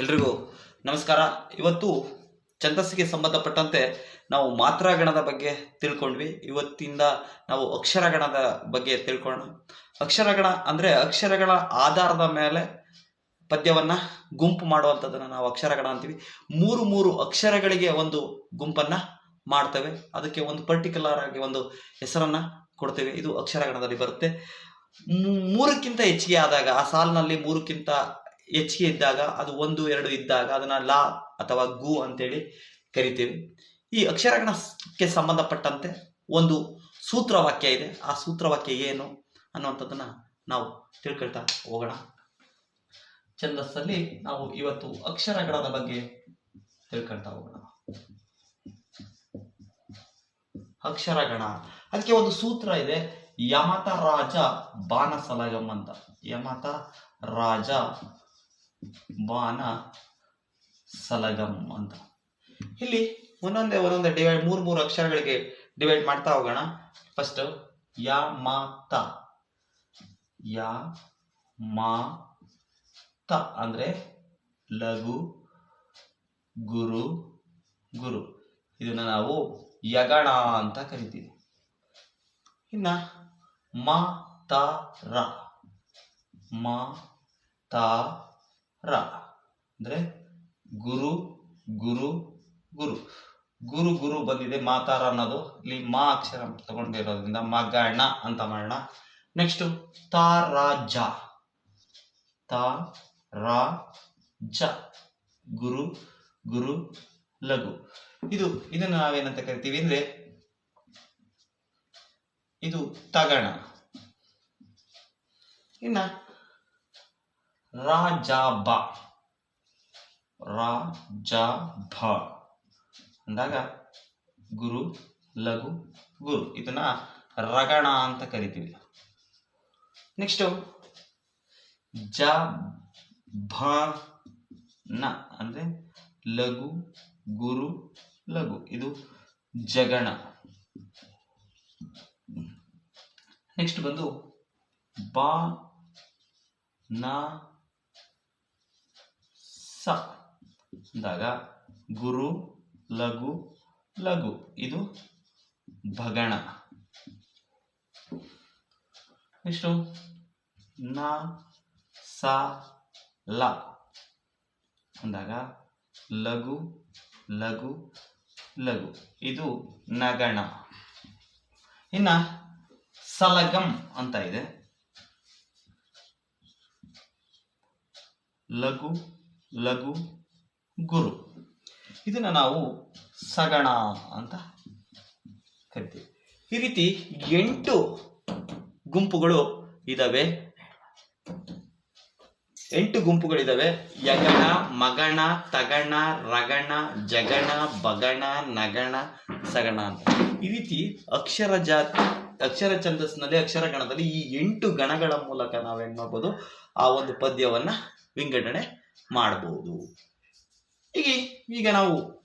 ಎಲ್ರಿಗೂ ನಮಸ್ಕಾರ. ಇವತ್ತು ಛಂದಸ್ಸಿಗೆ ಸಂಬಂಧಪಟ್ಟಂತೆ ನಾವು ಮಾತ್ರಾಗಣದ ಬಗ್ಗೆ ತಿಳ್ಕೊಂಡ್ವಿ. ಇವತ್ತಿಂದ ನಾವು ಅಕ್ಷರಗಣದ ಬಗ್ಗೆ ತಿಳ್ಕೊಳ್ಳೋಣ. ಅಕ್ಷರಗಣ ಅಂದರೆ ಅಕ್ಷರಗಳ ಆಧಾರದ ಮೇಲೆ ಪದ್ಯವನ್ನ ಗುಂಪು ಮಾಡುವಂಥದ್ದನ್ನು ನಾವು ಅಕ್ಷರಗಣ ಅಂತೀವಿ. ಮೂರು ಮೂರು ಅಕ್ಷರಗಳಿಗೆ ಒಂದು ಗುಂಪನ್ನ ಮಾಡ್ತೇವೆ. ಅದಕ್ಕೆ ಒಂದು ಪರ್ಟಿಕ್ಯುಲರ್ ಆಗಿ ಒಂದು ಹೆಸರನ್ನ ಕೊಡ್ತೇವೆ. ಇದು ಅಕ್ಷರಗಣದಲ್ಲಿ ಬರುತ್ತೆ. ಮೂರಕ್ಕಿಂತ ಹೆಚ್ಚಿಗೆ ಆದಾಗ, ಆ ಸಾಲಿನಲ್ಲಿ ಮೂರಕ್ಕಿಂತ ಹೆಚ್ಚಿಗೆ ಇದ್ದಾಗ, ಅದು ಒಂದು, ಎರಡು ಇದ್ದಾಗ ಅದನ್ನ ಲಾ ಅಥವಾ ಗು ಅಂತೇಳಿ ಕರಿತೀವಿ. ಈ ಅಕ್ಷರಗಣಕ್ಕೆ ಸಂಬಂಧಪಟ್ಟಂತೆ ಒಂದು ಸೂತ್ರವಾಕ್ಯ ಇದೆ. ಆ ಸೂತ್ರವಾಕ್ಯ ಏನು ಅನ್ನುವಂಥದ್ದನ್ನ ನಾವು ತಿಳ್ಕೊಳ್ತಾ ಹೋಗೋಣ. ಛಂದಸ್ಸಲ್ಲಿ ನಾವು ಇವತ್ತು ಅಕ್ಷರಗಣದ ಬಗ್ಗೆ ತಿಳ್ಕೊಳ್ತಾ ಹೋಗೋಣ. ಅಕ್ಷರಗಣ. ಅದಕ್ಕೆ ಒಂದು ಸೂತ್ರ ಇದೆ ಯಮತ ರಾಜ ಬಾನಸಲಗಂ ಅಂತ. ಯಮತ ರಾಜ ಬಾನ ಸಲಗಂ ಅಂತ. ಇಲ್ಲಿ ಒಂದೊಂದೇ ಒಂದೊಂದೇ ಡಿವೈಡ್ ಮೂರು ಮೂರು ಅಕ್ಷರಗಳಿಗೆ ಡಿವೈಡ್ ಮಾಡ್ತಾ ಹೋಗೋಣ. ಫಸ್ಟ್ ಯ, ಮಾ, ತ. ಯ, ಮಾ, ತ ಅಂದ್ರೆ ಲಘು, ಗುರು ಗುರು. ಇದನ್ನ ನಾವು ಯಗಣ ಅಂತ ಕರಿತೀವಿ. ಇನ್ನ ಮ, ತ, ರ. ಮ, ತ ರ. ಅಂದ್ರೆ ಗುರು ಗುರು ಗುರು. ಗುರು ಗುರು ಬಂದಿದೆ ಮಾತಾರ ಅನ್ನೋದು. ಇಲ್ಲಿ ಮಾ ಅಕ್ಷರ ತಗೊಂಡಿರೋದ್ರಿಂದ ಮಗಣ ಅಂತ ಮಾಡೋಣ. ನೆಕ್ಸ್ಟ್ ತ, ರ, ಜ. ತ, ರ, ಜ. ಗುರು ಗುರು, ಲಘು. ಇದು, ಇದನ್ನು ನಾವೇನಂತ ಕರಿತೀವಿ ಅಂದ್ರೆ ಇದು ತಗಣ. ಇನ್ನ ರಾಜ ಬ ರಾಜ ಭ ಅಂದಾಗ ಗುರು, ಲಘು, ಗುರು. ಇದನ್ನ ರಗಣ ಅಂತ ಕರಿತೀವಿ. ನೆಕ್ಸ್ಟ್ ಜ ಭ ನ ಅಂದ್ರೆ ಲಘು, ಗುರು, ಲಘು. ಇದು ಜಗಣ. ನೆಕ್ಸ್ಟ್ ಬಂದು ಬ, ನ ಅಂದಾಗ ಗುರು, ಲಘು ಲಘು. ಇದು ಭಗಣ. ನೆಕ್ಸ್ಟು ನ, ಸ, ಲ. ಅಂದಾಗ ಲಘು ಲಘು ಲಘು. ಇದು ನಗಣ. ಇನ್ನ ಸಲಗಂ ಅಂತ ಇದೆ. ಲಘು ಲಘು ಗುರು. ಇದನ್ನು ನಾವು ಸಗಣ ಅಂತ ಕರಿತೀವಿ. ಈ ರೀತಿ ಎಂಟು ಗುಂಪುಗಳು ಇದ್ದಾವೆ ಎಂಟು ಗುಂಪುಗಳಿದ್ದಾವೆ ಯಗಣ, ಮಗಣ, ತಗಣ, ರಗಣ, ಜಗಣ, ಬಗಣ, ನಗಣ, ಸಗಣ ಅಂತ. ಈ ರೀತಿ ಅಕ್ಷರ ಜಾತಿ ಅಕ್ಷರ ಛಂದಸ್ನಲ್ಲಿ ಅಕ್ಷರ ಗಣದಲ್ಲಿ ಈ ಎಂಟು ಗಣಗಳ ಮೂಲಕ ನಾವೇನ್ ಮಾಡ್ಬೋದು ಆ ಒಂದು ಪದ್ಯವನ್ನ ವಿಂಗಡಣೆ ಮಾಡಬಹುದು ಹೀಗೆ ಈಗ ನಾವು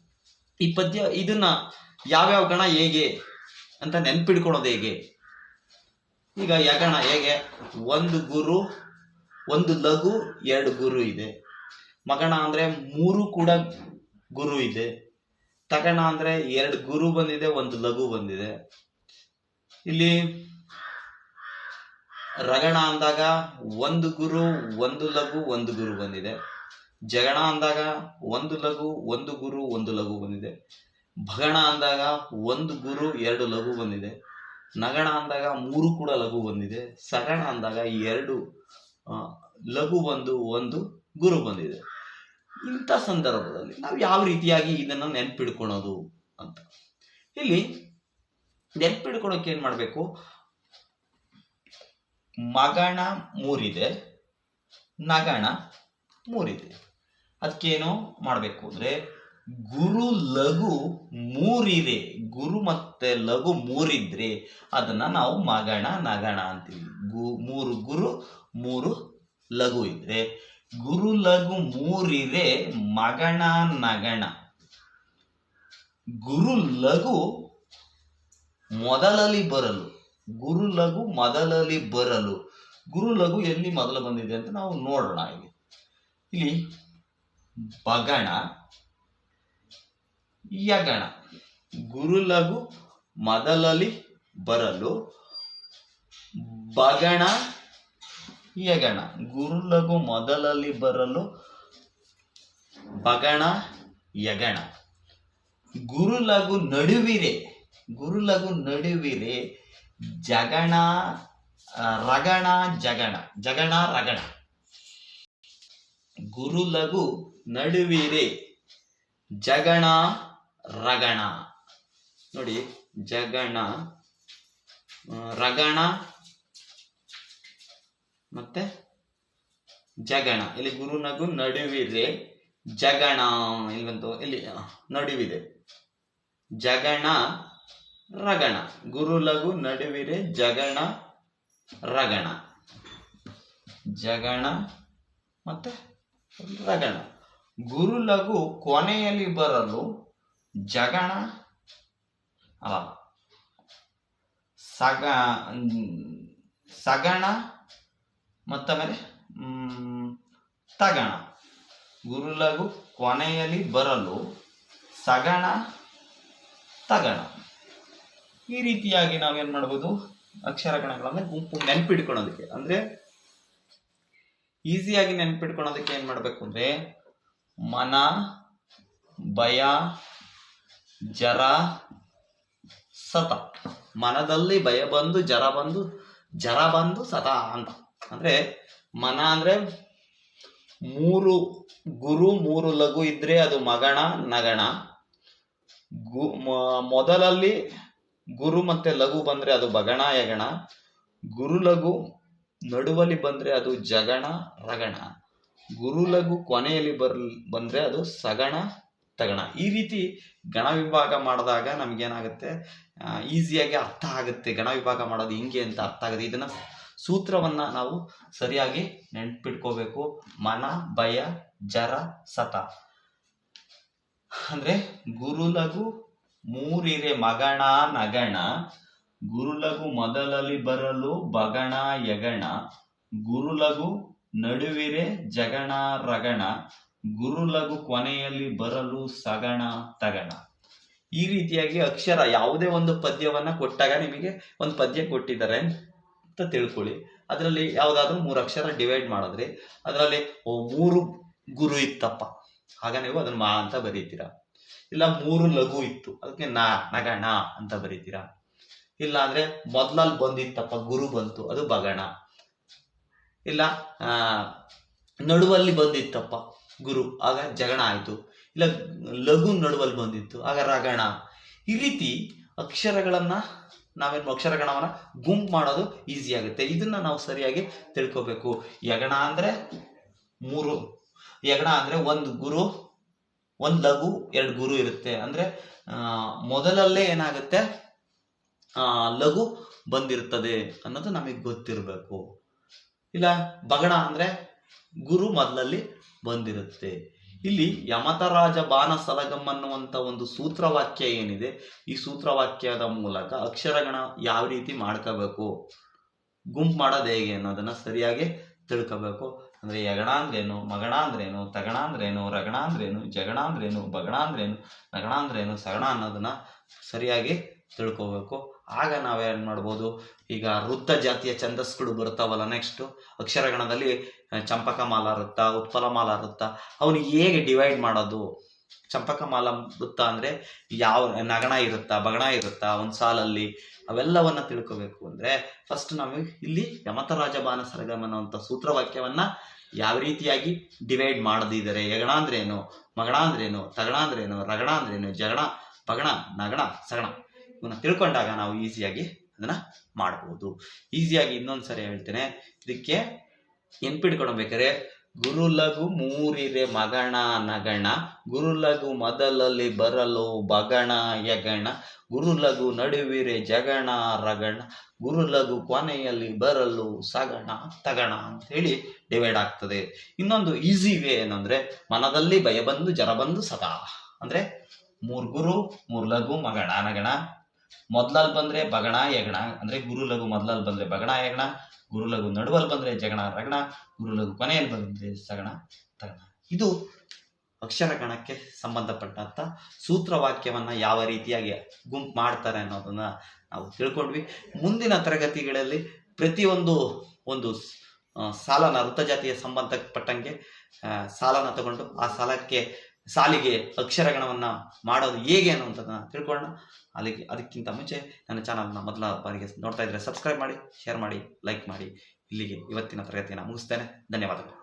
ಈ ಪದ್ಯ, ಇದನ್ನ ಯಾವ್ಯಾವ ಗಣ ಹೇಗೆ ಅಂತ ನೆನ್ಪಿಡ್ಕೊಳೋದು ಹೇಗೆ? ಈಗ ಯಗಣ ಹೇಗೆ? ಒಂದು ಗುರು, ಒಂದು ಲಘು, ಎರಡು ಗುರು ಇದೆ. ಮಗಣ ಅಂದ್ರೆ ಮೂರು ಕೂಡ ಗುರು ಇದೆ. ತಗಣ ಅಂದ್ರೆ ಎರಡು ಗುರು ಬಂದಿದೆ, ಒಂದು ಲಘು ಬಂದಿದೆ. ಇಲ್ಲಿ ರಗಣ ಅಂದಾಗ ಒಂದು ಗುರು, ಒಂದು ಲಘು, ಒಂದು ಗುರು ಬಂದಿದೆ. ಜಗಣ ಅಂದಾಗ ಒಂದು ಲಘು, ಒಂದು ಗುರು, ಒಂದು ಲಘು ಬಂದಿದೆ. ಭಗಣ ಅಂದಾಗ ಒಂದು ಗುರು, ಎರಡು ಲಘು ಬಂದಿದೆ. ನಗಣ ಅಂದಾಗ ಮೂರು ಕೂಡ ಲಘು ಬಂದಿದೆ. ಸಗಣ ಅಂದಾಗ ಎರಡು ಲಘು ಬಂದು ಒಂದು ಗುರು ಬಂದಿದೆ. ಇಂಥ ಸಂದರ್ಭದಲ್ಲಿ ನಾವು ಯಾವ ರೀತಿಯಾಗಿ ಇದನ್ನು ನೆನ್ಪಿಡ್ಕೊಳೋದು ಅಂತ. ಇಲ್ಲಿ ನೆನ್ಪಿಡ್ಕೊಳಕ್ಕೆ ಏನ್ ಮಾಡಬೇಕು? ಮಗಣ ಮೂರಿದೆ, ನಗಣ ಮೂರಿದೆ. ಅದಕ್ಕೇನು ಮಾಡಬೇಕು ಅಂದರೆ ಗುರು ಲಘು ಮೂರಿದೆ. ಗುರು ಮತ್ತೆ ಲಘು ಮೂರಿದ್ರೆ ಅದನ್ನ ನಾವು ಮಗಣ, ನಗಣ ಅಂತೀವಿ. ಗು, ಮೂರು ಗುರು, ಮೂರು ಲಘು ಇದ್ರೆ ಗುರು ಲಘು ಮೂರಿದೆ, ಮಗಣ, ನಗಣ. ಗುರು ಲಘು ಮೊದಲಲ್ಲಿ ಬರಲು. ಗುರು ಲಘು ಮೊದಲಲ್ಲಿ ಬರಲು. ಗುರು ಲಘು ಎಲ್ಲಿ ಮೊದಲು ಬಂದಿದೆ ಅಂತ ನಾವು ನೋಡೋಣ ಇಲ್ಲಿ. ಇಲ್ಲಿ ಬಗಣ ಯಗಣ. ಗುರುಲಘು ಮೊದಲಲ್ಲಿ ಬರಲು, ಬಗಣ, ಯಗಣ. ಗುರುಲಘು ಮೊದಲಲ್ಲಿ ಬರಲು, ಬಗಣ, ಯಗಣ. ಗುರುಲಘು ನಡುವಿರೆ ಗುರುಲಘು ನಡುವಿರೆ, ಜಗಣ, ರಗಣ, ಜಗಣ. ಜಗಣ, ರಗಣ. ಗುರುಲಘು ನಡುವಿರೆ ಜಗಣ ರಗಣ. ನೋಡಿ, ಜಗಣ ರಗಣ ಮತ್ತೆ ಜಗಣ. ಇಲ್ಲಿ ಗುರುನಗು ನಡುವಿರಿ ಜಗಣ. ಇಲ್ಲಿ ಬಂತು, ಇಲ್ಲಿ ನಡುವಿದೆ. ಜಗಣ ರಗಣ. ಗುರುಲಘು ನಡುವಿರೆ ಜಗಣ ರಗಣ. ಜಗಣ ಮತ್ತೆ ರಗಣ. ಗುರುಲಘು ಕೊನೆಯಲ್ಲಿ ಬರಲು ಜಗಣ, ಅಲ್ಲ, ಸಗ, ಸಗಣ ಮತ್ತಮೇಲೆ ತಗಣ. ಗುರುಲಘು ಕೊನೆಯಲ್ಲಿ ಬರಲು ಸಗಣ, ತಗಣ. ಈ ರೀತಿಯಾಗಿ ನಾವೇನ್ ಮಾಡ್ಬೋದು? ಅಕ್ಷರಗಣಗಳನ್ನ ಗುಂಪು ನೆನ್ಪಿಟ್ಕೊಳೋದಕ್ಕೆ ಅಂದ್ರೆ ಈಸಿಯಾಗಿ ನೆನ್ಪಿಟ್ಕೊಳೋದಕ್ಕೆ ಏನ್ ಮಾಡ್ಬೇಕು ಅಂದ್ರೆ ಮನ, ಭಯ, ಜರ, ಸತ. ಮನದಲ್ಲಿ ಭಯ ಬಂದು, ಜರ ಬಂದು ಜರ ಬಂದು ಸತ ಅಂತ. ಅಂದ್ರೆ ಮನ ಅಂದ್ರೆ ಮೂರು ಗುರು, ಮೂರು ಲಘು ಇದ್ರೆ ಅದು ಮಗಣ, ನಗಣ. ಗು ಮೊದಲಲ್ಲಿ ಗುರು ಮತ್ತೆ ಲಘು ಬಂದ್ರೆ ಅದು ಬಗಣ, ಯಗಣ. ಗುರು ಲಘು ನಡುವಲ್ಲಿ ಬಂದ್ರೆ ಅದು ಜಗಣ, ರಗಣ. ಗುರು ಲಘು ಕೊನೆಯಲ್ಲಿ ಬರ್ ಬಂದ್ರೆ ಅದು ಸಗಣ ತಗಣ. ಈ ರೀತಿ ಗಣ ವಿಭಾಗ ಮಾಡಿದಾಗ ನಮ್ಗೇನಾಗುತ್ತೆ? ಈಸಿಯಾಗಿ ಅರ್ಥ ಆಗುತ್ತೆ. ಗಣ ವಿಭಾಗ ಮಾಡೋದು ಹಿಂಗೆ ಅಂತ ಅರ್ಥ ಆಗುತ್ತೆ. ಇದನ್ನ ಸೂತ್ರವನ್ನ ನಾವು ಸರಿಯಾಗಿ ನೆನ್ಪಿಟ್ಕೋಬೇಕು. ಮನ, ಭಯ, ಜರ, ಸತ. ಅಂದ್ರೆ ಗುರುಲಘು ಮೂರಿರೆ ಮಗಣ, ನಗಣ. ಗುರುಲಘು ಮೊದಲಲ್ಲಿ ಬರಲು ಬಗಣ, ಯಗಣ. ಗುರುಲಘು ನಡುವಿರೆ ಜಗಣ ರಗಣ ಗುರುಲಘು ಕೊನೆಯಲ್ಲಿ ಬರಲು ಸಗಣ ತಗಣ. ಈ ರೀತಿಯಾಗಿ ಅಕ್ಷರ ಯಾವುದೇ ಒಂದು ಪದ್ಯವನ್ನ ಕೊಟ್ಟಾಗ ನಿಮಗೆ ಒಂದು ಪದ್ಯ ಕೊಟ್ಟಿದ್ದಾರೆ ಅಂತ ತಿಳ್ಕೊಳ್ಳಿ. ಅದರಲ್ಲಿ ಯಾವ್ದಾದ್ರು ಮೂರು ಅಕ್ಷರ ಡಿವೈಡ್ ಮಾಡಿದ್ರಿ ಅದರಲ್ಲಿ ಮೂರು ಗುರು ಇತ್ತಪ್ಪ. ಆಗ ನೀವು ಅದನ್ನ ಮಾ ಅಂತ ಬರೀತೀರಾ. ಇಲ್ಲ ಮೂರು ಲಘು ಇತ್ತು, ಅದಕ್ಕೆ ನಾ, ನಗಣ ಅಂತ ಬರೀತೀರಾ. ಇಲ್ಲ ಅಂದ್ರೆ ಮೊದ್ಲಲ್ಲಿ ಬಂದಿತ್ತಪ್ಪ, ಗುರು ಬಂತು, ಅದು ಬಗಣ. ಇಲ್ಲ ನಡುವಲ್ಲಿ ಬಂದಿತ್ತಪ್ಪ ಗುರು, ಆಗ ಜಗಣ ಆಯಿತು. ಇಲ್ಲ, ಲಘು ನಡುವಲ್ಲಿ ಬಂದಿತ್ತು, ಆಗ ರಗಣ. ಈ ರೀತಿ ಅಕ್ಷರಗಳನ್ನ ನಾವೇನು ಅಕ್ಷರಗಣವನ್ನ ಗುಂಪು ಮಾಡೋದು ಈಸಿ ಆಗುತ್ತೆ. ಇದನ್ನ ನಾವು ಸರಿಯಾಗಿ ತಿಳ್ಕೋಬೇಕು. ಯಗಣ ಅಂದ್ರೆ ಮೂರು, ಯಗಣ ಅಂದ್ರೆ ಒಂದು ಗುರು, ಒಂದು ಲಘು, ಎರಡು ಗುರು ಇರುತ್ತೆ. ಅಂದ್ರೆ ಮೊದಲಲ್ಲೇ ಏನಾಗುತ್ತೆ? ಲಘು ಬಂದಿರ್ತದೆ ಅನ್ನೋದು ನಮಗೆ ಗೊತ್ತಿರಬೇಕು. ಇಲ್ಲ ಬಗಣ ಅಂದ್ರೆ ಗುರು ಮೊದಲಲ್ಲಿ ಬಂದಿರುತ್ತೆ. ಇಲ್ಲಿ ಯಮತರಾಜ ಬಾನ ಸಲಗಮ್ ಅನ್ನುವಂಥ ಒಂದು ಸೂತ್ರವಾಕ್ಯ ಏನಿದೆ? ಈ ಸೂತ್ರವಾಕ್ಯದ ಮೂಲಕ ಅಕ್ಷರಗಣ ಯಾವ ರೀತಿ ಮಾಡ್ಕೋಬೇಕು? ಗುಂಪು ಮಾಡೋದು ಹೇಗೆ ಅನ್ನೋದನ್ನ ಸರಿಯಾಗಿ ತಿಳ್ಕೋಬೇಕು. ಅಂದ್ರೆ ಯಗಣ ಅಂದ್ರೇನು ಮಗಣ ಅಂದ್ರೇನು ತಗಣ ಅಂದ್ರೇನು ರಗಣ ಅಂದ್ರೇನು ಜಗಣ ಅಂದ್ರೇನು ಬಗಣ ಅಂದ್ರೇನು ನಗಣ ಅಂದ್ರೇನು ಸಗಣ ಅನ್ನೋದನ್ನ ಸರಿಯಾಗಿ ತಿಳ್ಕೋಬೇಕು. ಆಗ ನಾವೇನು ಮಾಡ್ಬೋದು? ಈಗ ವೃತ್ತ ಜಾತಿಯ ಛಂದಸ್ಗಳು ಬರ್ತಾವಲ್ಲ ನೆಕ್ಸ್ಟ್ ಅಕ್ಷರಗಣದಲ್ಲಿ ಚಂಪಕ ಮಾಲ ವೃತ್ತ, ಉತ್ಪಲ ಮಾಲ ವೃತ್ತ. ಅವನು ಹೇಗೆ ಡಿವೈಡ್ ಮಾಡೋದು? ಚಂಪಕ ಮಾಲ ವೃತ್ತ ಅಂದ್ರೆ ಯಾವ, ನಗಣ ಇರುತ್ತಾ, ಬಗಣ ಇರುತ್ತಾ, ಒಂದು ಸಾಲಲ್ಲಿ? ಅವೆಲ್ಲವನ್ನ ತಿಳ್ಕೋಬೇಕು ಅಂದ್ರೆ ಫಸ್ಟ್ ನಾವು ಇಲ್ಲಿ ಯಮತರಾಜ ಬಾನ ಸರಗಮ ಅನ್ನುವಂಥ ಸೂತ್ರವಾಕ್ಯವನ್ನು ಯಾವ ರೀತಿಯಾಗಿ ಡಿವೈಡ್ ಮಾಡದಿದ್ದಾರೆ? ಯಗಣ ಅಂದ್ರೇನು? ಮಗಣ ಅಂದ್ರೇನು? ತಗಣ ಅಂದ್ರೇನು? ರಗಣ ಅಂದ್ರೇನು? ಜಗಣ ಪಗಣ ನಗಣ, ಸಗಣ. ಇವನ್ನ ತಿಳ್ಕೊಂಡಾಗ ನಾವು ಈಸಿಯಾಗಿ ಅದನ್ನ ಮಾಡಬಹುದು ಈಸಿಯಾಗಿ ಇನ್ನೊಂದ್ಸರಿ ಹೇಳ್ತೇನೆ. ಇದಕ್ಕೆ ನೆನ್ಪಿಟ್ಕೊಳ್ಬೇಕಾದ್ರೆ ಗುರುಲಘು ಮೂರಿರೆ ಮಗಣ ನಗಣ ಗುರುಲಘು ಮೊದಲಲ್ಲಿ ಬರಲು ಬಗಣ ಯಗಣ ಗುರುಲಘು ನಡುವಿರೆ ಜಗಣ ರಗಣ ಗುರುಲಘು ಕೊನೆಯಲ್ಲಿ ಬರಲು ಸಗಣ ತಗಣ ಅಂತ ಹೇಳಿ ಡಿವೈಡ್ ಆಗ್ತದೆ. ಇನ್ನೊಂದು ಈಸಿ ವೇ ಏನಂದ್ರೆ, ಮನದಲ್ಲಿ ಭಯ ಬಂದು ಜರ ಬಂದು ಸದಾ. ಅಂದ್ರೆ ಮೂರ್ ಗುರು, ಮೂರ್ ಲಘು, ಮಗಣ, ನಗಣ. ಮೊದ್ಲಲ್ಲಿ ಬಂದ್ರೆ ಬಗಣ ಯಗಣ ಅಂದ್ರೆ ಗುರು ಲಘು ಮೊದ್ಲಲ್ಲಿ ಬಂದ್ರೆ ಬಗಣ ಯಗಣ ಗುರು ಲಘು ನಡುವಲ್ಲಿ ಬಂದ್ರೆ ಜಗಣ ರಗಣ ಗುರು ಲಘು ಕೊನೆಯಲ್ಲಿ ಬಂದ್ರೆ ಸಗಣ ತಗಣ. ಇದು ಅಕ್ಷರ ಅಕ್ಷರಗಣಕ್ಕೆ ಸಂಬಂಧಪಟ್ಟಂಥ ಸೂತ್ರವಾಕ್ಯವನ್ನು ಯಾವ ರೀತಿಯಾಗಿ ಗುಂಪು ಮಾಡ್ತಾರೆ ಅನ್ನೋದನ್ನ ನಾವು ತಿಳ್ಕೊಂಡ್ವಿ. ಮುಂದಿನ ತರಗತಿಗಳಲ್ಲಿ ಪ್ರತಿಯೊಂದು ಒಂದು ಸಾಲನ ವೃತ್ತಜಾತಿಯ ಸಂಬಂಧಪಟ್ಟಂಗೆ ಆ, ಸಾಲನ ತಗೊಂಡು ಆ ಸಾಲಕ್ಕೆ ಸಾಲಿಗೆ ಅಕ್ಷರಗಣವನ್ನು ಮಾಡೋದು ಹೇಗೆ ಅನ್ನುವಂಥದ್ದನ್ನ ತಿಳ್ಕೊಳ್ಳೋಣ. ಅಲ್ಲಿಗೆ ಅದಕ್ಕಿಂತ ಮುಂಚೆ ನನ್ನ ಚಾನಲ್ನ ಮೊದಲ ಬಾರಿಗೆ ನೋಡ್ತಾ ಇದ್ದರೆ ಸಬ್ಸ್ಕ್ರೈಬ್ ಮಾಡಿ ಶೇರ್ ಮಾಡಿ ಲೈಕ್ ಮಾಡಿ. ಇಲ್ಲಿಗೆ ಇವತ್ತಿನ ತರಗತಿಯನ್ನು ಮುಗಿಸ್ತೇನೆ. ಧನ್ಯವಾದಗಳು.